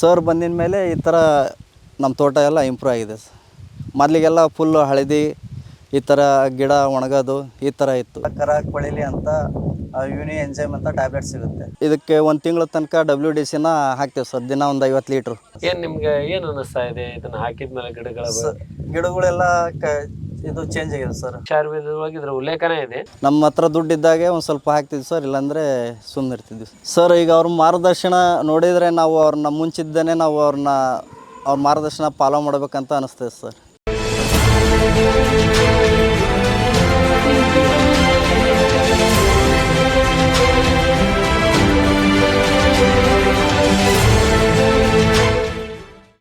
Sir ಬಂದಿನ ಮೇಲೆ ಈ ಥರ ನಮ್ಮ ತೋಟ ಎಲ್ಲ ಇಂಪ್ರೂವ್ ಆಗಿದೆ ಸರ್. ಮೊದಲಿಗೆಲ್ಲ ಫುಲ್ಲು ಹಳದಿ ಈ ಥರ ಗಿಡ ಒಣಗೋದು ಈ ಥರ ಇತ್ತು. ಕರ ಕೊಳಿಲಿ ಅಂತ ಯೂನಿ ಎಂಜೈಮ್ ಅಂತ ಟ್ಯಾಬ್ಲೆಟ್ ಸಿಗುತ್ತೆ. ಇದಕ್ಕೆ ಒಂದು ತಿಂಗಳ ತನಕ ಡಬ್ಲ್ಯೂ ಡಿ ಸಿನ ಹಾಕ್ತೇವೆ ಸರ್ ದಿನ ಒಂದು ಐವತ್ತು ಲೀಟ್ರು. ಏನು ನಿಮ್ಗೆ ಏನು ಅನ್ನಿಸ್ತಾ ಇದೆ ಇದನ್ನ ಹಾಕಿದ್ಮೇಲೆ ಗಿಡಗಳ ಗಿಡಗಳೆಲ್ಲ ಕ ಇದು ಚೇಂಜ್ ಆಗಿದೆ ಸರ್ ಆಯುರ್ವೇದದೊಳಗೆ ಇದ್ರ ಉಲ್ಲೇಖನೇ ಇದೆ. ನಮ್ಮ ಹತ್ರ ದುಡ್ಡಿದ್ದಾಗೆ ಒಂದು ಸ್ವಲ್ಪ ಹಾಕ್ತಿದ್ವಿ ಸರ್ ಇಲ್ಲಾಂದರೆ ಸುಮ್ಮನೆ ಇರ್ತಿದ್ವಿ. ಸರ್ ಈಗ ಅವ್ರ ಮಾರ್ಗದರ್ಶನ ನೋಡಿದರೆ ನಾವು ಅವ್ರನ್ನ ಮುಂಚಿದ್ದೇನೆ ನಾವು ಅವ್ರನ್ನ ಅವ್ರ ಮಾರ್ಗದರ್ಶನ ಫಾಲೋ ಮಾಡಬೇಕಂತ ಅನಿಸ್ತದೆ ಸರ್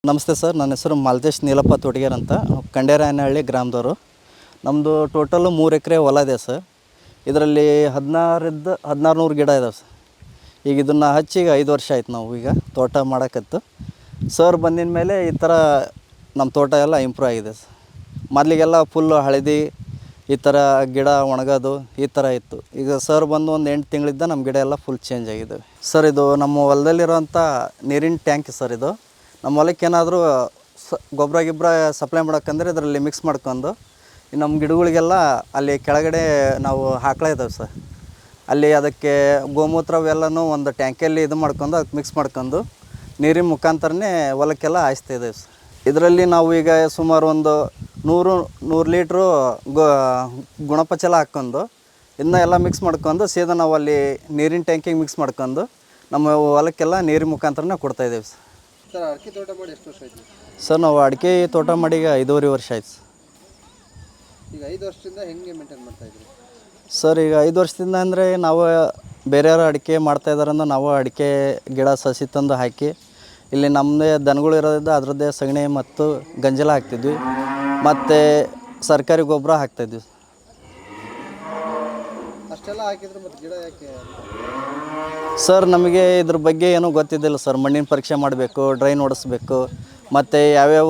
ನಮಸ್ತೆ ಸರ್, ನನ್ನ ಹೆಸರು ಮಾಲ್ತೇಶ್ ನೀಲಪ್ಪ ತೊಡಗೇರ್ ಅಂತ. ಕಂಡೇರಾಯನಹಳ್ಳಿ ಗ್ರಾಮದವರು. ನಮ್ಮದು ಟೋಟಲು ಮೂರು ಎಕರೆ ಹೊಲ ಇದೆ ಸರ್. ಇದರಲ್ಲಿ ಹದಿನಾರದ್ದು ಹದಿನಾರು ನೂರು ಗಿಡ ಇದಾವೆ ಸರ್. ಈಗ ಇದನ್ನು ಹಚ್ಚಿ ಈಗ ಐದು ವರ್ಷ ಆಯ್ತು ನಾವು ಈಗ ತೋಟ ಮಾಡೋಕತ್ತು. ಸರ್ ಬಂದಿನ ಮೇಲೆ ಈ ಥರ ನಮ್ಮ ತೋಟ ಎಲ್ಲ ಇಂಪ್ರೂವ್ ಆಗಿದೆ ಸರ್. ಮೊದಲಿಗೆಲ್ಲ ಫುಲ್ಲು ಹಳದಿ, ಈ ಥರ ಗಿಡ ಒಣಗೋದು, ಈ ಥರ ಇತ್ತು. ಈಗ ಸರ್ ಬಂದು ಒಂದು ಎಂಟು ತಿಂಗಳಿದ್ದ ನಮ್ಮ ಗಿಡ ಎಲ್ಲ ಫುಲ್ ಚೇಂಜ್ ಆಗಿದ್ದಾವೆ ಸರ್, ಇದು ನಮ್ಮ ಹೊಲದಲ್ಲಿರೋಂಥ ನೀರಿನ ಟ್ಯಾಂಕ್ ಸರ್ ಇದು. ನಮ್ಮ ಹೊಲಕ್ಕೆ ಏನಾದರೂ ಸ, ಗೊಬ್ಬರ ಗಿಬ್ಬರ ಸಪ್ಲೈ ಮಾಡೋಕ್ಕಂದ್ರೆ ಇದರಲ್ಲಿ ಮಿಕ್ಸ್ ಮಾಡ್ಕೊಂಡು ನಮ್ಮ ಗಿಡಗಳಿಗೆಲ್ಲ ಅಲ್ಲಿ ಕೆಳಗಡೆ ನಾವು ಹಾಕ್ಲಾ ಇದ್ದಾವೆ ಸರ್. ಅಲ್ಲಿ ಅದಕ್ಕೆ ಗೋಮೂತ್ರ ಅವೆಲ್ಲನೂ ಒಂದು ಟ್ಯಾಂಕಲ್ಲಿ ಇದು ಮಾಡ್ಕೊಂಡು ಅದಕ್ಕೆ ಮಿಕ್ಸ್ ಮಾಡ್ಕೊಂಡು ನೀರಿನ ಮುಖಾಂತರನೇ ಹೊಲಕ್ಕೆಲ್ಲ ಹಾಯಿಸ್ತಾ ಇದ್ದೇವೆ ಸರ್. ಇದರಲ್ಲಿ ನಾವು ಈಗ ಸುಮಾರು ಒಂದು ನೂರು ನೂರು ಲೀಟ್ರು ಗೋ, ಗುಣಪಚಲ ಹಾಕ್ಕೊಂಡು ಇದನ್ನ ಎಲ್ಲ ಮಿಕ್ಸ್ ಮಾಡ್ಕೊಂಡು ಸೀದಾ ನಾವು ಅಲ್ಲಿ ನೀರಿನ ಟ್ಯಾಂಕಿಗೆ ಮಿಕ್ಸ್ ಮಾಡ್ಕೊಂಡು ನಮ್ಮ ಹೊಲಕ್ಕೆಲ್ಲ ನೀರಿನ ಮುಖಾಂತರನೇ ಕೊಡ್ತಾ ಇದ್ದೇವೆ ಸರ್. ಸರ್ ಅಡಿಕೆ ತೋಟ ಮಾಡಿ ಎಷ್ಟು ವರ್ಷ ಆಯ್ತು? ಸರ್ ನಾವು ಅಡಿಕೆ ತೋಟ ಮಾಡಿ ಈಗ ಐದೂವರೆ ವರ್ಷ ಆಯ್ತು. ಸರ್. ಈಗ ಐದು ವರ್ಷದಿಂದ ಹೆಂಗೆ ಮೇಂಟೈನ್ ಮಾಡ್ತಾ ಇದ್ರಿ ಸರ್ ಈಗ ಐದು ವರ್ಷದಿಂದ ಅಂದರೆ ನಾವು ಬೇರೆಯವರು ಅಡಿಕೆ ಮಾಡ್ತಾ ಇದ್ದಾರಂದ್ರೆ ನಾವು ಅಡಿಕೆ ಗಿಡ ಸಸಿ ತಂದು ಹಾಕಿ ಇಲ್ಲಿ ನಮ್ಮದೇ ದನಗಳು ಇರೋದ್ರಿಂದ ಅದರದ್ದೇ ಸಗಣಿ ಮತ್ತು ಗಂಜಲ ಹಾಕ್ತಿದ್ವಿ. ಮತ್ತು ಸರ್ಕಾರಿ ಗೊಬ್ಬರ ಹಾಕ್ತಾಯಿದ್ವಿ ಅಷ್ಟೆಲ್ಲ ಹಾಕಿದ್ರೆ ಮತ್ತೆ ಗಿಡ ಯಾಕೆ? ಸರ್ ನಮಗೆ ಇದ್ರ ಬಗ್ಗೆ ಏನೂ ಗೊತ್ತಿದ್ದಿಲ್ಲ ಸರ್ ಮಣ್ಣಿನ ಪರೀಕ್ಷೆ ಮಾಡಬೇಕು ಡ್ರೈನ್ ಓಡಿಸ್ಬೇಕು ಮತ್ತು ಯಾವ್ಯಾವ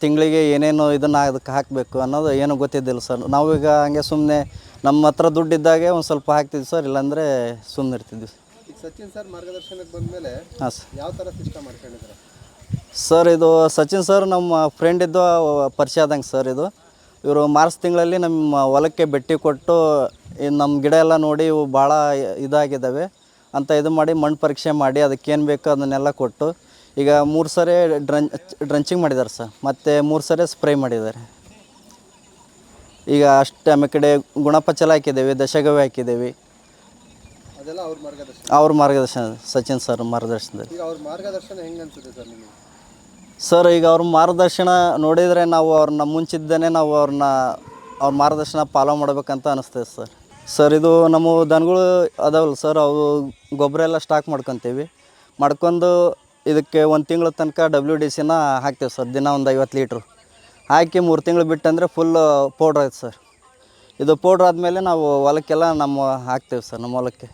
ತಿಂಗಳಿಗೆ ಏನೇನು ಇದನ್ನು ಅದಕ್ಕೆ ಹಾಕಬೇಕು ಅನ್ನೋದು ಏನೂ ಗೊತ್ತಿದ್ದಿಲ್ಲ ಸರ್ ನಾವೀಗ ಹಂಗೆ ಸುಮ್ಮನೆ ನಮ್ಮ ಹತ್ರ ದುಡ್ಡಿದ್ದಾಗೆ ಒಂದು ಸ್ವಲ್ಪ ಹಾಕ್ತಿದ್ವಿ ಸರ್ ಇಲ್ಲಾಂದರೆ ಸುಮ್ಮನೆ ಇರ್ತಿದ್ವಿ ಸಚಿನ್ ಸರ್ ಮಾರ್ಗದರ್ಶನಕ್ಕೆ ಬಂದಮೇಲೆ ಹಾಂ ಸರ್ ಯಾವ ಥರ ಸಿಸ್ಟಮ್ ಮಾಡ್ಕೊಂಡಿದ್ದಾರೆ? ಸರ್ ಇದು ಸಚಿನ್ ಸರ್ ನಮ್ಮ ಫ್ರೆಂಡ್ ಇದ್ದು ಪರಿಚಯ ಆದಂಗೆ ಸರ್ ಇದು. ಇವರು ಮಾರ್ಚ್ ತಿಂಗಳಲ್ಲಿ ನಮ್ಮ ಹೊಲಕ್ಕೆ ಭೇಟಿ ಕೊಟ್ಟು ನಮ್ಮ ಗಿಡ ಎಲ್ಲ ನೋಡಿ ಇವು ಭಾಳ ಇದಾಗಿದ್ದಾವೆ. ಅಂತ ಇದು ಮಾಡಿ ಮಣ್ಣು ಪರೀಕ್ಷೆ ಮಾಡಿ ಅದಕ್ಕೇನು ಬೇಕೋ ಅದನ್ನೆಲ್ಲ ಕೊಟ್ಟು ಈಗ ಮೂರು ಸರಿ ಡ್ರನ್ ಡ್ರಂಚಿಂಗ್ ಮಾಡಿದ್ದಾರೆ ಸರ್. ಮತ್ತು ಮೂರು ಸರಿ ಸ್ಪ್ರೇ ಮಾಡಿದ್ದಾರೆ. ಈಗ ಅಷ್ಟು ಆಮೇಲೆ ಕಡೆ ಗುಣಪಚಲ ಹಾಕಿದ್ದೇವೆ ದಶಗವಿ ಹಾಕಿದ್ದೇವೆ. ಅದೆಲ್ಲ ಅವ್ರ ಮಾರ್ಗದರ್ಶನ? ಅವ್ರ ಮಾರ್ಗದರ್ಶನ ಸಚಿನ್ ಸರ್ ಮಾರ್ಗದರ್ಶನದಲ್ಲಿ. ಈಗ ಅವ್ರ ಮಾರ್ಗದರ್ಶನ ಹೆಂಗೆ ಅನ್ಸುತ್ತೆ ಸರ್ ನಿಮಗೆ? ಸರ್ ಈಗ ಅವ್ರ ಮಾರ್ಗದರ್ಶನ ನೋಡಿದರೆ ನಾವು ಅವ್ರನ್ನ ಮುಂಚಿದ್ದಾನೆ ನಾವು ಅವ್ರನ್ನ ಅವ್ರ ಮಾರ್ಗದರ್ಶನ ಫಾಲೋ ಮಾಡಬೇಕಂತ ಅನಿಸ್ತದೆ ಸರ್. ಸರ್, ಇದು ನಮ್ಮ ದನಗಳು ಅದಾವಲ್ಲ ಸರ್, ಅವು ಗೊಬ್ಬರ ಎಲ್ಲ ಸ್ಟಾಕ್ ಮಾಡ್ಕೊತೀವಿ. ಮಾಡ್ಕೊಂಡು ಇದಕ್ಕೆ ಒಂದು ತಿಂಗಳ ತನಕ ಡಬ್ಲ್ಯೂ ಡಿ ಸಿನ ಹಾಕ್ತೇವೆ ಸರ್, ದಿನ ಒಂದು ಐವತ್ತು ಲೀಟ್ರು ಹಾಕಿ ಮೂರು ತಿಂಗಳು ಬಿಟ್ಟಂದರೆ ಫುಲ್ ಪೌಡ್ರ್ ಆಯ್ತು ಸರ್. ಇದು ಪೌಡ್ರ್ ಆದಮೇಲೆ ನಾವು ಹೊಲಕ್ಕೆಲ್ಲ ನಮ್ಮ ಹಾಕ್ತೇವೆ ಸರ್, ನಮ್ಮ ಹೊಲಕ್ಕೆ.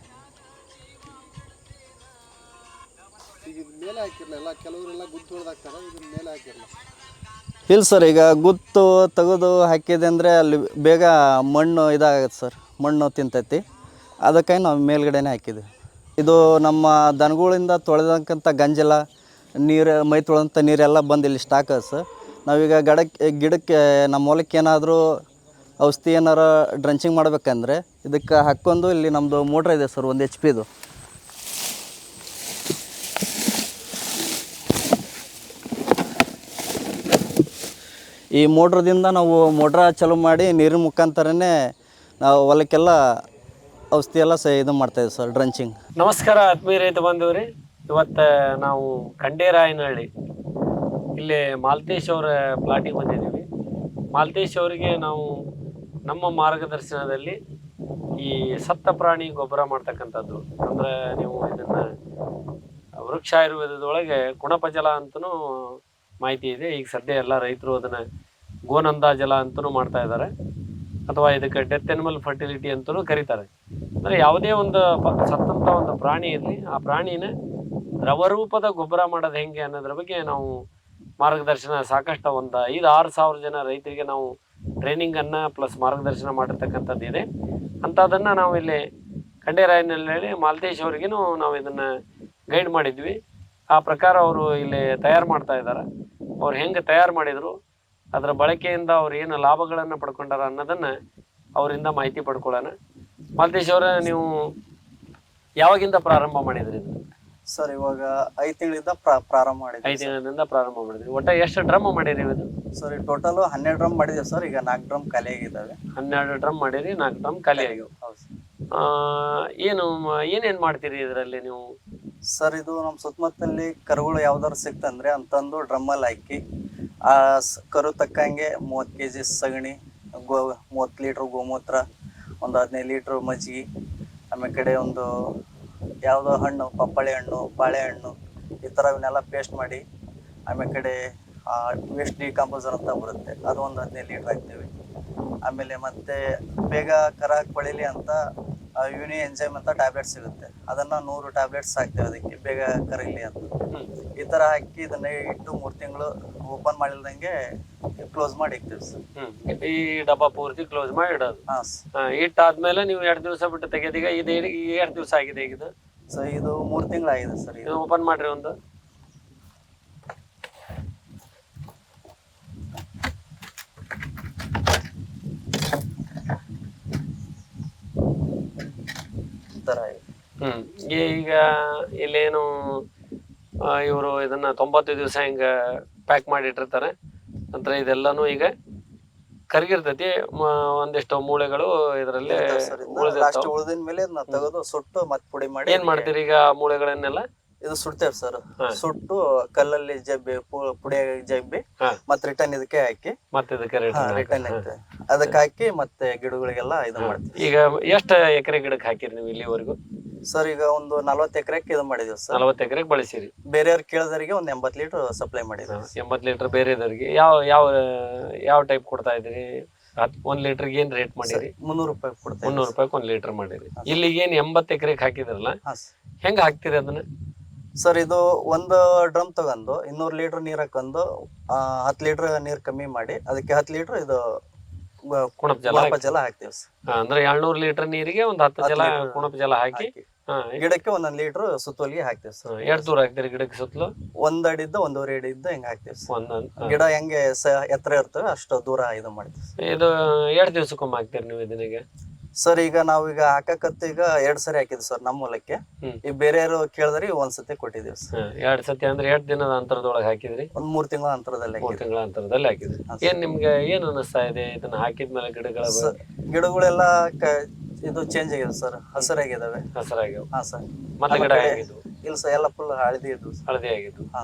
ಇಲ್ಲ ಸರ್, ಈಗ ಗುತ್ತು ತೆಗೆದು ಹಾಕಿದೆ ಅಂದರೆ ಅಲ್ಲಿ ಬೇಗ ಮಣ್ಣು ಇದಾಗತ್ತೆ ಸರ್. ಮಣ್ಣು ತಿಂತೈತಿ. ಅದಕ್ಕಾಗಿ ನಾವು ಮೇಲ್ಗಡೆನೇ ಹಾಕಿದ್ವಿ. ಇದು ನಮ್ಮ ದನಗಳಿಂದ ತೊಳೆದಂಥ ಗಂಜಲ, ನೀರು, ಮೈ ತೊಳೆದಂಥ ನೀರೆಲ್ಲ ಬಂದು ಇಲ್ಲಿ ಸ್ಟಾಕ್ ನಾವೀಗ ಗಡಕ್ಕೆ ಗಿಡಕ್ಕೆ, ನಮ್ಮ ಹೊಲಕ್ಕೆ ಏನಾದರೂ ಔಷಧಿ ಏನಾರು ಡ್ರಂಚಿಂಗ್ ಮಾಡ್ಬೇಕಂದ್ರೆ ಇದಕ್ಕೆ ಹಾಕ್ಕೊಂಡು ಇಲ್ಲಿ ನಮ್ಮದು ಮೋಟ್ರ್ ಇದೆ ಸರ್ ಒಂದು ಎಚ್ ಪಿದು ಈ ಮೋಟ್ರದಿಂದ ನಾವು ಮೋಟ್ರ ಚಾಲೂ ಮಾಡಿ ನೀರಿನ ಮುಖಾಂತರನೇ ನಾವು ಹೊಲಕ್ಕೆಲ್ಲ ಔಷಧಿ ಎಲ್ಲ ಸ ಇದು ಮಾಡ್ತಾಯಿದ್ದೀವಿ ಸರ್ ಡ್ರಂಚಿಂಗ್ ನಮಸ್ಕಾರ ಆತ್ಮೀಯ ರೈತ ಬಂದವ್ರಿ ಇವತ್ತು ನಾವು ಖಂಡೇರಾಯನಹಳ್ಳಿ, ಇಲ್ಲಿ ಮಾಲ್ತೇಶ್ ಅವರ ಪ್ಲಾಟಿಗೆ ಬಂದಿದ್ದೀವಿ. ಮಾಲ್ತೇಶ್ ಅವರಿಗೆ ನಾವು ನಮ್ಮ ಮಾರ್ಗದರ್ಶನದಲ್ಲಿ ಈ ಸತ್ತ ಪ್ರಾಣಿ ಗೊಬ್ಬರ ಮಾಡ್ತಕ್ಕಂಥದ್ದು. ಅಂದ್ರೆ ನೀವು ಇದನ್ನು ವೃಕ್ಷ ಆಯುರ್ವೇದದೊಳಗೆ ಗುಣಪಜಲ ಅಂತಲೂ ಮಾಹಿತಿ ಇದೆ. ಈಗ ಸದ್ಯ ಎಲ್ಲ ರೈತರು ಅದನ್ನು ಗೋನಂದ ಜಲ ಅಂತಲೂ ಮಾಡ್ತಾ ಇದ್ದಾರೆ. ಅಥವಾ ಇದಕ್ಕೆ ಡೆತ್ ಎನಿಮಲ್ ಫರ್ಟಿಲಿಟಿ ಅಂತಲೂ ಕರೀತಾರೆ. ಅಂದರೆ ಯಾವುದೇ ಒಂದು ಸತ್ತಂತ ಒಂದು ಪ್ರಾಣಿ ಇರಲಿ, ಆ ಪ್ರಾಣಿನ ದ್ರವರೂಪದ ಗೊಬ್ಬರ ಮಾಡೋದು ಹೆಂಗೆ ಅನ್ನೋದ್ರ ಬಗ್ಗೆ ನಾವು ಮಾರ್ಗದರ್ಶನ ಸಾಕಷ್ಟು ಒಂದು ಐದು ಆರು ಸಾವಿರ ಜನ ರೈತರಿಗೆ ನಾವು ಟ್ರೈನಿಂಗನ್ನು ಪ್ಲಸ್ ಮಾರ್ಗದರ್ಶನ ಮಾಡಿರ್ತಕ್ಕಂಥದ್ದು ಇದೆ. ಅಂಥದ್ದನ್ನು ನಾವು ಇಲ್ಲಿ ಹೇಳಿ ಮಾಲ್ತೇಶ್ ಅವರಿಗೂ ನಾವು ಇದನ್ನು ಗೈಡ್ ಮಾಡಿದ್ವಿ. ಆ ಪ್ರಕಾರ ಅವರು ಇಲ್ಲಿ ತಯಾರು ಮಾಡ್ತಾ ಇದ್ದಾರೆ ಅವ್ರು ಹೆಂಗೆ ತಯಾರು ಮಾಡಿದ್ರು? ಅದರ ಬಳಕೆಯಿಂದ ಅವ್ರು ಏನು ಲಾಭಗಳನ್ನ ಪಡ್ಕೊಂಡಾರ ಅನ್ನೋದನ್ನ ಅವರಿಂದ ಮಾಹಿತಿ ಪಡ್ಕೊಳ್ಳೋಣ. ಮಾಲ್ತೇಶ್ ಅವರ ನೀವು ಯಾವಾಗಿಂದ ಪ್ರಾರಂಭ ಮಾಡಿದ್ರಿ ಸರ್ ಇವಾಗ ಐದ್ ತಿಂಗಳಿಂದ ಪ್ರಾ- ಪ್ರಾರಂಭ ಮಾಡಿದ್ವಿ ಐದ್ ತಿಂಗಳಿಂದ ಪ್ರಾರಂಭ ಮಾಡಿದ್ರಿ. ಒಟ್ಟ ಎಷ್ಟು ಡ್ರಮ್ ಮಾಡಿರಿ ಇವತ್ತು ಸರ್ ಟೋಟಲ್ ಹನ್ನೆರಡು ಡ್ರಮ್ ಮಾಡಿದೆ ಸರ್. ಈಗ ನಾಲ್ಕು ಡ್ರಮ್ ಖಾಲಿ ಆಗಿದ್ದಾವೆ. ಹನ್ನೆರಡು ಡ್ರಮ್ ಮಾಡಿರಿ ನಾಲ್ಕು ಡ್ರಮ್ ಖಾಲಿ ಆಗಿವೆ. ಆ, ಏನು ಏನೇನ್ ಮಾಡ್ತೀರಿ ಇದರಲ್ಲಿ ನೀವು? ಸರ್ ಇದು ನಮ್ಮ ಸುತ್ತಮುತ್ತಲಿ ಕರುಗಳು ಯಾವ್ದಾರು ಸಿಕ್ತಂದ್ರೆ ಅಂತಂದು ಡ್ರಮ್ಮಲ್ಲಿ ಹಾಕಿ ಆ ಕರು ತಕ್ಕಂಗೆ ಮೂವತ್ತು ಕೆ ಜಿ ಸಗಣಿ, ಗೋ ಮೂವತ್ತು ಲೀಟ್ರ್ ಗೋಮೂತ್ರ, ಒಂದು ಹದಿನೈದು ಲೀಟ್ರ್ ಮಜ್ಜಿಗೆ ಆಮೇಲೆ ಕಡೆ ಒಂದು ಯಾವುದೋ ಹಣ್ಣು, ಪಪ್ಪಳೆ ಹಣ್ಣು ಬಾಳೆಹಣ್ಣು ಈ ಥರ ಇವನ್ನೆಲ್ಲ ಪೇಸ್ಟ್ ಮಾಡಿ, ಆಮೇಲೆ ಕಡೆ ವೇಸ್ಟ್ ಡಿಕಾಂಪೋಸರ್ ಅಂತ ಬರುತ್ತೆ. ಅದು ಒಂದು ಹದಿನೈದು ಲೀಟ್ರ್ ಹಾಕ್ತೀವಿ. ಆಮೇಲೆ ಮತ್ತೆ ಬೇಗ ಕರ ಬಳಿಲಿ ಅಂತ ಯುನಿ ಎಂಜೈಮ್ ಅಂತ ಟ್ಯಾಬ್ಲೆಟ್ ಸಿಗುತ್ತೆ ಅದನ್ನ ನೂರು ಟ್ಯಾಬ್ಲೆಟ್ಸ್ ಹಾಕ್ತೇವೆ ಅದಕ್ಕೆ ಬೇಗ ಕರಗಲಿ ಅಂತ. ಈ ತರ ಹಾಕಿ ಇದನ್ನ ಇಟ್ಟು ಮೂರು ತಿಂಗಳು ಓಪನ್ ಮಾಡಿಲ್ದಂಗೆ ಕ್ಲೋಸ್ ಮಾಡಿ ಇಕ್ತೀವಿ ಸರ್ ಈ ಡಬ್ಬ ಪೂರ್ತಿ ಕ್ಲೋಸ್ ಮಾಡಿ ಇಡೋದು ಇಟ್ಟಾದ್ಮೇಲೆ ನೀವು ಎರಡು ದಿವಸ ಬಿಟ್ಟು ತೆಗೆದೀಗ ಇದು ಎರಡು ದಿವಸ ಆಗಿದೆ ಈಗ ಇದು? ಸೊ ಇದು ಮೂರು ತಿಂಗಳಾಗಿದೆ ಸರ್ ಇದು ಓಪನ್ ಮಾಡ್ರಿ ಒಂದು. ಥರ ಹ್ಮ್. ಈಗ ಇಲ್ಲೇನು ಇವರು ಇದನ್ನ ತೊಂಬತ್ತು ದಿವಸ ಹಿಂಗ ಪ್ಯಾಕ್ ಮಾಡಿ ಇಟ್ಟಿರ್ತಾರೆ ನಂತರ ಇದೆಲ್ಲಾನು ಈಗ ಕರಗಿರ್ತೈತಿ. ಒಂದಿಷ್ಟು ಮೂಳೆಗಳು ಇದರಲ್ಲಿ ಮೇಲೆ ತೆಗೆದು ಸುಟ್ಟು ಮತ್ತೆ ಪುಡಿ ಮಾಡಿ ಏನ್ ಮಾಡ್ತೀರಿ ಈಗ ಮೂಳೆಗಳನ್ನೆಲ್ಲ? ಇದು ಸುಡ್ತೇವ್ ಸರ್. ಸುಟ್ಟು ಕಲ್ಲಲ್ಲಿ ಜಬ್ಬಿ ಪುಡಿ ಜಬ್ಬಿ. ಮತ್ತೆ ರಿಟರ್ನ್ ಇದಕ್ಕೆ ಹಾಕಿ. ಮತ್ತೆ ಇದಕ್ಕೆ ರೇಟ್ ರಿಟರ್ನ್ ಅದಕ್ಕೆ ಹಾಕಿ ಮತ್ತೆ ಗಿಡಗಳಿಗೆಲ್ಲ ಇದು ಮಾಡ್ತೀವಿ. ಈಗ ಎಷ್ಟ ಎಕರೆ ಗಿಡಕ್ಕೆ ಹಾಕಿರಿ ನೀವು ಇಲ್ಲಿವರೆಗೂ? ಸರ್ ಈಗ ಒಂದು ನಲ್ವತ್ತು ಎಕರೆಗೆ ಇದು ಮಾಡಿದೀವಿ ಸರ್. ನಲವತ್ತು ಎಕರೆಗೆ ಬಳಸಿರಿ. ಬೇರೆಯವ್ರು ಕೇಳಿದವರಿಗೆ ಒಂದು ಎಂಬತ್ತು ಲೀಟರ್ ಸಪ್ಲೈ ಮಾಡಿದ್ದೀವಿ ಎಂಬತ್ತು ಲೀಟರ್ ಬೇರೆದವ್ರಿಗೆ. ಯಾವ ಯಾವ ಯಾವ ಟೈಪ್ ಕೊಡ್ತಾ ಇದ್ರಿ? ಒಂದ್ ಲೀಟರ್ ಏನ್ ರೇಟ್ ಮಾಡಿರಿ? ಮುನ್ನೂರು ರೂಪಾಯಿ ಕೊಡ್ತಾರೆ ಮುನ್ನೂರು ರೂಪಾಯಿ ಒಂದ್ ಲೀಟರ್ ಮಾಡಿರಿ. ಇಲ್ಲಿ ಏನ್ ಎಂಬತ್ತು ಎಕರೆಗೆ ಹಾಕಿದ್ರಲ್ಲ ಹೆಂಗ್ ಹಾಕ್ತಿರಿ ಅದನ್ನ? ಸರ್ ಇದು ಒಂದು ಡ್ರಮ್ ತಗೊಂಡು ಇನ್ನೂರು ಲೀಟರ್ ನೀರು ಹಾಕೊಂಡು ಹತ್ತು ಲೀಟರ್ ನೀರು ಕಮ್ಮಿ ಮಾಡಿ ಅದಕ್ಕೆ ಹತ್ತು ಲೀಟರ್ ಇದು ಕುಣಪ್ ಜಲ ಜಲ ಹಾಕ್ತೀವಿ ಸರ್ ಅಂದ್ರೆ ಏಳ್ನೂರು ಲೀಟರ್ ನೀರಿಗೆ ಒಂದ್ ಹತ್ತು ಜಲ ಕುಣಪ್ ಜಲ ಹಾಕಿ. ಹಾ ಗಿಡಕ್ಕೆ ಒಂದೊಂದು ಲೀಟರ್ ಸುತ್ತೋಲಿಗೆ ಹಾಕ್ತೀವಿ ಸರ್ ಎರಡು ದೂರ ಹಾಕ್ತೀರಿ ಗಿಡಕ್ಕೆ ಸುತ್ತಲೂ? ಒಂದ್ ಅಡಿದ್ದು ಒಂದೂವರೆ ಅಡಿದ್ದು ಹಿಂಗ್ ಹಾಕ್ತೀವಿ ಸರ್ ಗಿಡ ಹೆಂಗೆ ಸ ಎತ್ತರ ಇರ್ತವೆ ಅಷ್ಟು ದೂರ ಇದು ಮಾಡ್ತೀವಿ ಸರ್. ಇದು ಎರಡ್ ದಿವ್ಸಕ್ಕೊಮ್ಮೆ ಹಾಕ್ತೀರಿ ನೀವು ಇದನ್ನಿಗೆ ಸರ್ ಈಗ ನಾವೀಗ ಈಗ ಹಾಕಕತ್ತು ಈಗ ಎರಡ್ ಸರಿ ಹಾಕಿದ್ವಿ ಸರ್ ನಮ್ಮ ಹೊಲಕ್ಕೆ. ಈ ಬೇರೆಯವರು ಕೇಳಿದ್ರಿ ಒಂದ್ಸತಿ ಕೊಟ್ಟಿದ್ದೀವಿ ಸರ್ ಎರಡ್ ಸತಿ ಅಂದ್ರೆ ಎರಡ್ ದಿನದ ಅಂತರದೊಳಗೆ ಹಾಕಿದ್ರಿ? ಒಂದ್ ಮೂರ್ ತಿಂಗಳ ಅಂತರದಲ್ಲಿ ಮೂರ್ ತಿಂಗಳ ಅಂತರದಲ್ಲಿ ಹಾಕಿದ್ರಿ. ಏನ್ ನಿಮ್ಗೆ ಏನ್ ಅನಿಸ್ತಾ ಇದೆ? ಇದನ್ನ ಹಾಕಿದ್ಮೇಲೆ ಗಿಡಗಳ ಗಿಡಗಳೆಲ್ಲ ಇದು ಚೇಂಜ್ ಆಗಿದೆ ಸರ್ ಹಸಿರಾಗಿದಾವೆ. ಹಸರಾಗ್ಯಾವ ಹಾ ಸರ್ ಮತ್ತೆ ಗಿಡ ಆಮೇಲೆ ಹೇಗಿದ್ವು ಇಲ್ಲ ಸರ್ ಎಲ್ಲ ಫುಲ್ ಹಳದಿ ಇದ್ವು ಹಳದಿ ಆಗಿದ್ವು ಹಾ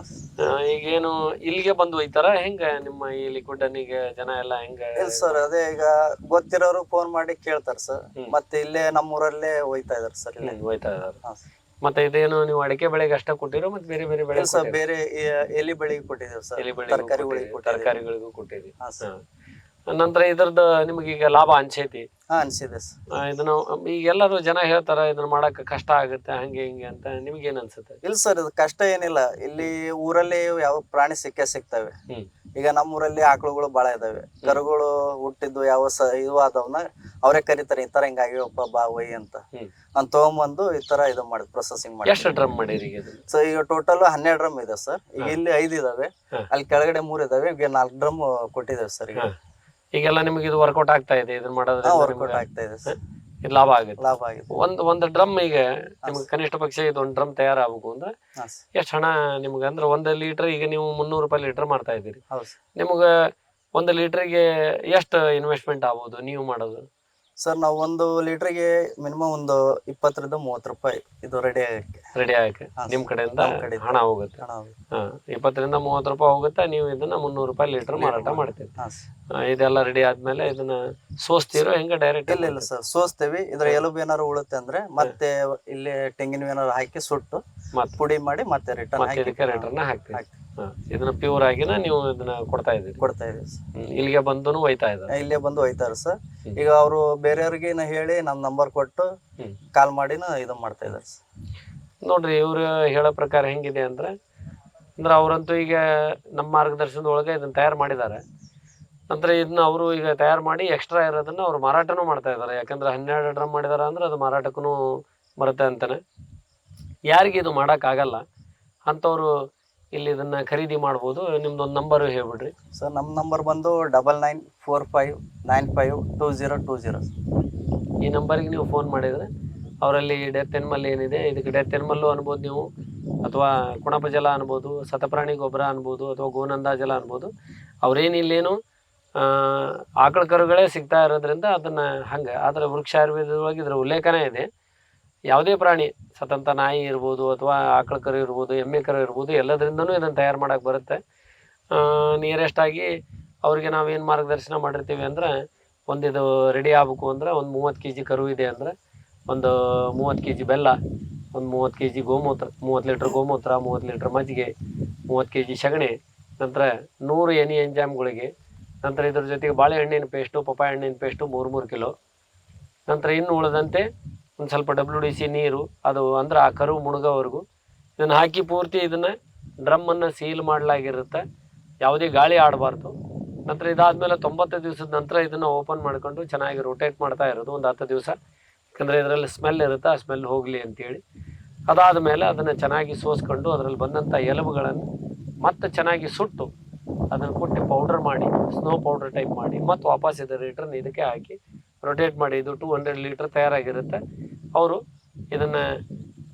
ಈಗೇನು ಇಲ್ಲಿಗೆ ಬಂದು ಒಯ್ತಾರ ಹೆಂಗ ನಿಮ್ಮ ಈ ಲಿಕ್ವಿಡನಿಗೆ ಜನ ಎಲ್ಲ ಹೆಂಗ? ಇಲ್ಲ ಸರ್ ಅದೇ ಈಗ ಗೊತ್ತಿರೋರು ಫೋನ್ ಮಾಡಿ ಕೇಳ್ತಾರೆ ಸರ್. ಮತ್ತೆ ಇಲ್ಲೇ ನಮ್ಮೂರಲ್ಲೇ ಒಯ್ತಾ ಇದಾರೆ ಸರ್ ಇಲ್ಲೇ. ಹೋಯ್ತಾ ಒಯ್ತಾ ಇದಾರ. ಹಾ ಸರ್. ಮತ್ತೆ ಇದೇನು ನೀವು ಅಡಿಕೆ ಬೆಳೆಗೆ ಅಷ್ಟ ಕೊಟ್ಟಿರೋ ಮತ್ತೆ ಬೇರೆ ಬೇರೆ ಬೆಳೆ ಸರ್ ಬೇರೆ ಎಲೆ ಎಲಿ ಬೆಳಿಗ್ಗೆ ಕೊಟ್ಟಿದ್ದೇವೆ ಸರ್ ಎಲಿ ತರಕಾರಿಗಳಿಗೆ ಕೊಟ್ಟಿದ್ದೀವಿ. ತರಕಾರಿಗಳಿಗೂ ಕೊಟ್ಟಿದ್ದೀವಿ ಹಾ ಸರ್. ನಂತರ ಇದ್ರದ್ದು ನಿಮಗೀಗ ಲಾಭ ಅನ್ಸೈತಿ. ಹಾ ಅನ್ಸಿದೆ ಸರ್. ಇದನ್ನ ಈಗ ಎಲ್ಲರೂ ಜನ ಹೇಳ್ತಾರ ಇದನ್ನ ಮಾಡಕ್ ಕಷ್ಟ ಆಗುತ್ತೆ ಹಂಗೆ ಹಿಂಗೆ ಅಂತ. ನಿಮ್ಗೆ ಏನ್ ಅನ್ಸುತ್ತೆ? ಇಲ್ಲ ಸರ್ ಇದು ಕಷ್ಟ ಏನಿಲ್ಲ. ಇಲ್ಲಿ ಊರಲ್ಲಿ ಯಾವ ಪ್ರಾಣಿ ಸಿಕ್ಕೇ ಸಿಗ್ತವೆ. ಹ್ಮ್. ಈಗ ನಮ್ಮ ಊರಲ್ಲಿ ಆಕಳುಗಳು ಬಹಳ ಇದಾವೆ. ಕರುಗಳು ಹುಟ್ಟಿದ್ದು ಯಾವ ಸ ಇದು ಆದವನ್ನ ಅವರೇ ಕರೀತಾರೆ ಈ ತರ ಹಿಂಗಾಗ್ಯವಪ್ಪ ಬಾ ಒಯ್ ಅಂತ. ಹ್ಮ್. ನಾನು ತಗೊಂಬಂದು ಈ ತರ ಇದು ಮಾಡಿ ಪ್ರೊಸೆಸಿಂಗ್ ಮಾಡಿ ಎಷ್ಟು ಡ್ರಮ್ ಮಾಡಿರಿ ಈಗ ಇದನ್ನ? ಸೊ ಈಗ ಟೋಟಲ್ ಹನ್ನೆರಡು ಡ್ರಮ್ ಇದೆ ಸರ್. ಈಗ ಇಲ್ಲಿ ಐದು ಇದಾವೆ. ಹಾ. ಅಲ್ಲಿ ಕೆಳಗಡೆ ಮೂರ್ ಇದಾವೆ. ಈಗ ನಾಲ್ಕು ಡ್ರಮ್ ಕೊಟ್ಟಿದ್ದೇವೆ ಸರ್ ಈಗ. ಹಾ. ಈಗೆಲ್ಲ ನಿಮಗೆ ಇದು ವರ್ಕೌಟ್ ಆಗ್ತಾ ಇದೆ ಇದನ್ನ ವರ್ಕೌಟ್ ಆಗ್ತಾ ಇದೆ ಸರ್. ಇದು ಲಾಭ ಆಗುತ್ತೆ. ಲಾಭ ಆಗಿದೆ ಒಂದ್ ಒಂದು ಡ್ರಮ್ ಈಗ ನಿಮ್ಗೆ ಕನಿಷ್ಠ ಪಕ್ಷ ಇದು ಒಂದು ಡ್ರಮ್ ತಯಾರಾಗಬೇಕು ಅಂದ್ರೆ ಹಾ ಸರ್. ಎಷ್ಟು ಹಣ ನಿಮ್ಗೆ ಅಂದ್ರೆ ಒಂದ್ ಲೀಟರ್ ಈಗ ನೀವು ಮುನ್ನೂರು ರೂಪಾಯಿ ಲೀಟರ್ ಮಾಡ್ತಾ ಇದ್ದೀರಿ. ಹೌದು ಸರ್. ನಿಮ್ಗೆ ಒಂದು ಲೀಟರ್ಗೆ ಎಷ್ಟು ಇನ್ವೆಸ್ಟ್ಮೆಂಟ್ ಆಗ್ಬೋದು ನೀವು ಮಾಡೋದು? ಸರ್ ನಾವು ಒಂದು ಲೀಟರ್ಗೆ ಮಿನಿಮಮ್ ಒಂದು ಇಪ್ಪತ್ತರಿಂದ ಮೂವತ್ತು ರೂಪಾಯಿ ಇದು ರೆಡಿ ಆಗಕ್ಕೆ. ರೆಡಿ ಆಗಕ್ಕೆ. ನಿಮ್ ಕಡೆಯಿಂದ. ಹಣ ಹೋಗುತ್ತೆ. ಇಪ್ಪತ್ತರಿಂದ ಮೂವತ್ತು ರೂಪಾಯಿ ಹೋಗುತ್ತೆ. ನೀವು ಇದನ್ನ ಮುನ್ನೂರು ರೂಪಾಯಿ ಲೀಟರ್ ಮಾರಾಟ ಮಾಡ್ತೀರಿ. ಇದೆಲ್ಲ ರೆಡಿ ಆದ್ಮೇಲೆ ಇದನ್ನ ಸೋಸ್ತೀರೋ ಹೆಂಗ ಡೈರೆಕ್ಟ್ ಇಲ್ಲ ಇಲ್ಲ ಸರ್ ಸೋಸ್ತೇವಿ. ಇದ್ರ ಎಲುಬು ಏನಾರು ಉಳುತ್ತೆ ಅಂದ್ರೆ ಮತ್ತೆ ಇಲ್ಲಿ ತೆಂಗಿನ ಏನಾರು ಹಾಕಿ ಸುಟ್ಟು ಪುಡಿ ಮಾಡಿ ಮತ್ತೆ ರಿಟರ್ನ್ ಹಾಕಿ ಇದಕ್ಕೆ ರಿಟರ್ನ್ ಹಾಕ್ತೀವಿ. ಇದನ್ನ ಪ್ಯೂರ್ ಆಗಿನ ನೀವು ಇದನ್ನ ಕೊಡ್ತಾ ಇದ್ದೀರಿ. ಕೊಡ್ತಾ ಇದೀವಿ ಇಲ್ಲಿಗೆ ಬಂದು ಒಯ್ತಾ ಇದ್ದಾರೆ. ಇಲ್ಲೇ ಬಂದು ಒಯ್ತಾರೆ ಸರ್ ಈಗ ಅವರು ಬೇರೆಯವ್ರಿಗೆ ಹೇಳಿ ನಮ್ ನಂಬರ್ ಕೊಟ್ಟು ಕಾಲ್ ಮಾಡಿನ ಇದು ಮಾಡ್ತಾ ಇದ್ದಾರೆ ಸರ್ ನೋಡ್ರಿ ಇವರು ಹೇಳೋ ಪ್ರಕಾರ ಹೆಂಗಿದೆ ಅಂದ್ರೆ ಅಂದ್ರೆ ಅವರಂತೂ ಈಗ ನಮ್ಮ ಮಾರ್ಗದರ್ಶನದೊಳಗೆ ಇದನ್ನು ತಯಾರು ಮಾಡಿದ್ದಾರೆ. ನಂತರ ಇದನ್ನ ಅವರು ಈಗ ತಯಾರು ಮಾಡಿ ಎಕ್ಸ್ಟ್ರಾ ಇರೋದನ್ನ ಅವ್ರು ಮಾರಾಟನೂ ಮಾಡ್ತಾ ಇದ್ದಾರೆ. ಯಾಕಂದ್ರೆ ಹನ್ನೆರಡು ಡ್ರಮ್ ಮಾಡಿದಾರೆ ಅಂದ್ರೆ ಅದು ಮಾರಾಟಕ್ಕೂ ಬರುತ್ತೆ ಅಂತಾನೆ. ಯಾರಿಗೆ ಇದು ಮಾಡೋಕ್ಕಾಗಲ್ಲ. ಅಂಥವ್ರು ಇಲ್ಲಿ ಇದನ್ನು ಖರೀದಿ ಮಾಡ್ಬೋದು. ನಿಮ್ದೊಂದು ನಂಬರು ಹೇಳ್ಬಿಡ್ರಿ. ಸರ್ ನಮ್ಮ ನಂಬರ್ ಬಂದು double nine four five nine five two zero two zero ಈ ನಂಬರ್ಗೆ ನೀವು ಫೋನ್ ಮಾಡಿದರೆ ಅವರಲ್ಲಿ ಡೆತ್ ಎನ್ಮಲ್ ಏನಿದೆ, ಇದಕ್ಕೆ ಡೆತ್ ಎನ್ಮಲ್ಲು ಅನ್ಬೋದು ನೀವು, ಅಥವಾ ಕುಣಪ ಜಲ ಅನ್ಬೋದು, ಸತಪ್ರಾಣಿ ಗೊಬ್ಬರ ಅನ್ಬೋದು, ಅಥವಾ ಗೋನಂದ ಜಲ ಅನ್ಬೋದು, ಅವ್ರೇನು ಇಲ್ಲೇನು ಆಕಳ ಕರುಗಳೇ ಸಿಗ್ತಾ ಇರೋದ್ರಿಂದ ಅದನ್ನು ಹಂಗೆ, ಆದರೆ ವೃಕ್ಷ ಆಯುರ್ವೇದದೊಳಗೆ ಇದರ ಉಲ್ಲೇಖನೇ ಇದೆ. ಯಾವುದೇ ಪ್ರಾಣಿ, ಸತಂತ ನಾಯಿ ಇರ್ಬೋದು, ಅಥವಾ ಆಕಳ ಕರು ಇರ್ಬೋದು, ಎಮ್ಮೆ ಕರು ಇರ್ಬೋದು, ಎಲ್ಲದರಿಂದನೂ ಇದನ್ನು ತಯಾರು ಮಾಡಕ್ಕೆ ಬರುತ್ತೆ. ನಿಯರೆಸ್ಟ್ ಆಗಿ ಅವ್ರಿಗೆ ನಾವೇನು ಮಾರ್ಗದರ್ಶನ ಮಾಡಿರ್ತೀವಿ ಅಂದ್ರೆ ಒಂದು ಇದು ರೆಡಿ ಆಗ್ಬೇಕು ಅಂದ್ರೆ ಒಂದು ಮೂವತ್ತು ಕೆ ಜಿ ಕರು ಇದೆ ಅಂದರೆ ಒಂದು ಮೂವತ್ತು ಕೆ ಜಿ ಬೆಲ್ಲ, ಒಂದು ಮೂವತ್ತು ಕೆ ಜಿ ಗೋಮೂತ್ರ, ಮೂವತ್ತು ಲೀಟ್ರ್ ಗೋಮೂತ್ರ, ಮೂವತ್ತು ಲೀಟ್ರ್ ಮಜ್ಜಿಗೆ, ಮೂವತ್ತು ಕೆ ಜಿ ಸಗಣಿ, ನಂತರ ನೂರು ಎನಿ ಎಂಜಾಮ್ಗಳಿಗೆ ನಂತರ ಇದ್ರ ಜೊತೆಗೆ ಬಾಳೆಹಣ್ಣಿನ ಪೇಸ್ಟು ಪಪ್ಪಾಯ ಹಣ್ಣಿನ ಪೇಸ್ಟು ಮೂರು ಮೂರು ಕಿಲೋ ನಂತರ ಇನ್ನು ಉಳಿದಂತೆ ಒಂದು ಸ್ವಲ್ಪ ಡಬ್ಲ್ಯೂ ಡಿ ಸಿ ನೀರು, ಅದು ಅಂದ್ರೆ ಆ ಕರು ಮುಳುಗೋವರೆಗೂ ಇದನ್ನು ಹಾಕಿ ಪೂರ್ತಿ ಇದನ್ನು ಡ್ರಮ್ಮನ್ನು ಸೀಲ್ ಮಾಡಲಾಗಿರುತ್ತೆ. ಯಾವುದೇ ಗಾಳಿ ಆಡಬಾರ್ದು. ನಂತರ ಇದಾದಮೇಲೆ ತೊಂಬತ್ತು ದಿವಸದ ನಂತರ ಇದನ್ನು ಓಪನ್ ಮಾಡ್ಕೊಂಡು ಚೆನ್ನಾಗಿ ರೊಟೇಟ್ ಮಾಡ್ತಾ ಇರೋದು, ಒಂದು ಹತ್ತು ದಿವಸ. ಯಾಕಂದರೆ ಇದರಲ್ಲಿ ಸ್ಮೆಲ್ ಇರುತ್ತೆ, ಆ ಸ್ಮೆಲ್ ಹೋಗಲಿ ಅಂತೇಳಿ. ಅದಾದ ಮೇಲೆ ಅದನ್ನು ಚೆನ್ನಾಗಿ ಸೋಸ್ಕೊಂಡು ಅದರಲ್ಲಿ ಬಂದಂಥ ಎಲುಬುಗಳನ್ನು ಮತ್ತೆ ಚೆನ್ನಾಗಿ ಸುಟ್ಟು ಅದನ್ನು ಕೊಟ್ಟು ಪೌಡರ್ ಮಾಡಿ ಸ್ನೋ ಪೌಡರ್ ಟೈಪ್ ಮಾಡಿ, ಮತ್ತು ವಾಪಸ್ ಇದರ ರಿಟರ್ನ್ ಇದಕ್ಕೆ ಹಾಕಿ ರೊಟೇಟ್ ಮಾಡಿ. ಇದು ಟೂ ಹಂಡ್ರೆಡ್ ಲೀಟ್ರ್ ತಯಾರಾಗಿರುತ್ತೆ. ಅವರು ಇದನ್ನು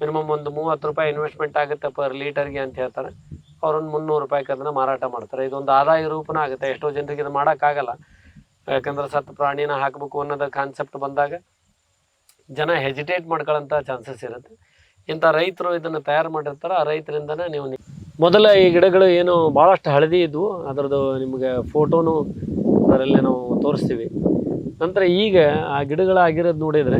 ಮಿನಿಮಮ್ ಒಂದು ಮೂವತ್ತು ರೂಪಾಯಿ ಇನ್ವೆಸ್ಟ್ಮೆಂಟ್ ಆಗುತ್ತೆ ಪರ್ ಲೀಟರ್ಗೆ ಅಂತ ಹೇಳ್ತಾರೆ. ಅವ್ರೊಂದು ಮುನ್ನೂರು ರೂಪಾಯಿಗೆ ಅದನ್ನು ಮಾರಾಟ ಮಾಡ್ತಾರೆ. ಇದೊಂದು ಆದಾಯ ರೂಪನ ಆಗುತ್ತೆ. ಎಷ್ಟೋ ಜನರಿಗೆ ಇದು ಮಾಡೋಕ್ಕಾಗಲ್ಲ. ಯಾಕಂದ್ರೆ ಸತ್ತು ಪ್ರಾಣಿನ ಹಾಕಬೇಕು ಅನ್ನೋದು ಕಾನ್ಸೆಪ್ಟ್ ಬಂದಾಗ ಜನ ಹೆಜಿಟೇಟ್ ಮಾಡ್ಕೊಳ್ಳೋಂಥ ಚಾನ್ಸಸ್ ಇರುತ್ತೆ. ಇಂಥ ರೈತರು ಇದನ್ನು ತಯಾರು ಮಾಡಿರ್ತಾರೆ ಆ ರೈತರಿಂದನೇ ನೀವು ಮೊದಲ ಈ ಗಿಡಗಳು ಏನು ಭಾಳಷ್ಟು ಹಳದಿ ಇದ್ವು. ಅದರದ್ದು ನಿಮಗೆ ಫೋಟೋನು ಅದರಲ್ಲಿ ನಾವು ತೋರಿಸ್ತೀವಿ. ನಂತರ ಈಗ ಆ ಗಿಡಗಳಾಗಿರೋದು ನೋಡಿದರೆ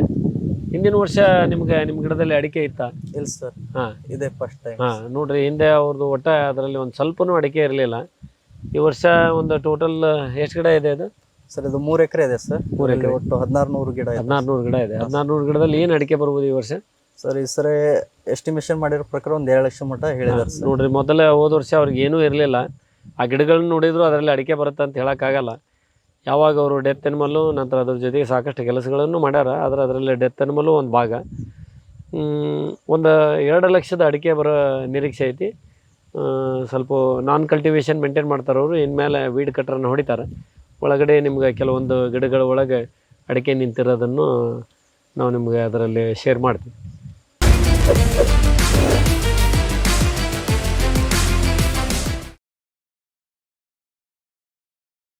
ಹಿಂದಿನ ವರ್ಷ ನಿಮ್ಗೆ ನಿಮ್ಮ ಗಿಡದಲ್ಲಿ ಅಡಿಕೆ ಇತ್ತ? ಇಲ್ಲ ಸರ್. ಹಾಂ. ಇದೇ ಫಸ್ಟ್ ಟೈಮ್ ಹಾಂ ನೋಡ್ರಿ ಹಿಂದೆ ಅವ್ರದ್ದು ಒಟ್ಟ ಅದರಲ್ಲಿ ಒಂದು ಸ್ವಲ್ಪನೂ ಅಡಿಕೆ ಇರಲಿಲ್ಲ. ಈ ವರ್ಷ ಒಂದು ಟೋಟಲ್ ಎಷ್ಟು ಗಿಡ ಇದೆ ಅದು? ಸರ್ ಇದು ಮೂರು ಎಕರೆ ಇದೆ ಸರ್. ಮೂರ್ ಎಕರೆ. ಒಟ್ಟು ಹದಿನಾರು ನೂರು ಗಿಡ ಇದೆ. ಹದಿನಾರು ನೂರು ಗಿಡ ಇದೆ. ಹದಿನಾರು ನೂರು ಗಿಡದಲ್ಲಿ ಏನು ಅಡಿಕೆ ಬರ್ಬೋದು ಈ ವರ್ಷ? ಸರ್ ಈ ಸರಿ ಎಸ್ಟಿಮೇಷನ್ ಮಾಡಿರೋ ಪ್ರಕಾರ ಒಂದು ಎರಡು ಲಕ್ಷ ಮಟ್ಟ ಹೇಳಿದ್ದಾರೆ ಸರ್. ನೋಡ್ರಿ ಮೊದಲೇ ಹೋದ ವರ್ಷ ಅವ್ರಿಗೆ ಏನೂ ಇರಲಿಲ್ಲ. ಆ ಗಿಡಗಳನ್ನ ನೋಡಿದ್ರು ಅದರಲ್ಲಿ ಅಡಿಕೆ ಬರುತ್ತೆ ಅಂತ ಹೇಳೋಕ್ಕಾಗಲ್ಲ ಯಾವಾಗ ಅವರು ಡೆತ್ ಎನ್ಮಲ್ಲು ನಂತರ ಅದ್ರ ಜೊತೆಗೆ ಸಾಕಷ್ಟು ಕೆಲಸಗಳನ್ನು ಮಾಡ್ಯಾರ. ಆದರೆ ಅದರಲ್ಲಿ ಡೆತ್ ಎನ್ಮಲ್ಲು ಒಂದು ಭಾಗ. ಒಂದು ಎರಡು ಲಕ್ಷದ ಅಡಿಕೆ ಬರೋ ನಿರೀಕ್ಷೆ ಐತಿ. ಸ್ವಲ್ಪ ನಾನ್ ಕಲ್ಟಿವೇಷನ್ ಮೇಂಟೈನ್ ಮಾಡ್ತಾರೆ ಅವರು ಇನ್ಮೇಲೆ ವೀಡ್ ಕಟ್ರನ್ನು ಹೊಡಿತಾರೆ. ಒಳಗಡೆ ನಿಮ್ಗೆ ಕೆಲವೊಂದು ಗಿಡಗಳ ಒಳಗೆ ಅಡಿಕೆ ನಿಂತಿರೋದನ್ನು ನಾವು ನಿಮ್ಗೆ ಅದರಲ್ಲಿ ಶೇರ್ ಮಾಡ್ತೀವಿ.